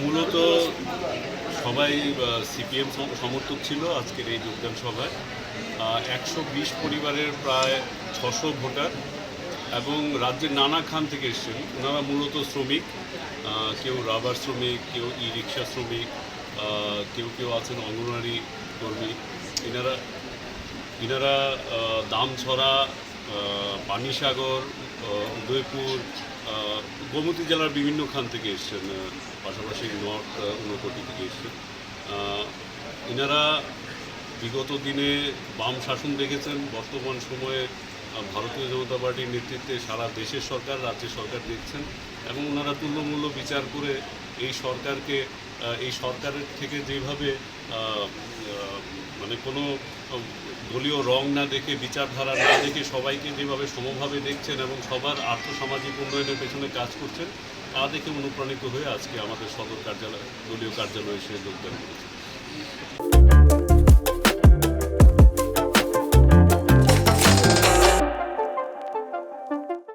মূলত সবাই সিপিএম সমর্থক ছিল আজকের এই যোগদান সভায় একশো বিশ পরিবারের প্রায় ছশো ভোটার এবং রাজ্যের নানা খান থেকে এসছেন। ওনারা মূলত শ্রমিক কেউ রাবার শ্রমিক, কেউ ই রিক্সা শ্রমিক কেউ কেউ আছেন অঙ্গনওয়াড়ি কর্মী। এনারা এনারা দামছড়া পানিসাগর উদয়পুর গোমতী জেলার বিভিন্ন খান থেকে এসছেন পাশাপাশি নর্থ ঊনকোটি থেকে এসছেন। এনারা বিগত দিনে বাম শাসন দেখেছেন, বর্তমান সময়ে ভারতীয় জনতা পার্টির নেতৃত্বে সারা দেশের সরকার, রাজ্যের সরকার দেখছেন এবং ওনারা তুল্যমূল্য বিচার করে এই সরকারকে এই সরকারের থেকে যেভাবে মানে কোনো দলীয় রং না দেখে, বিচারধারা না দেখে সবাইকে যেভাবে সমভাবে দেখছেন এবং সবার আর্থসামাজিক উন্নয়নের পেছনে কাজ করছেন, তা দেখে অনুপ্রাণিত হয়ে আজকে আমাদের সদর কার্যালয়, দলীয় কার্যালয়ে এসে যোগদান করেছে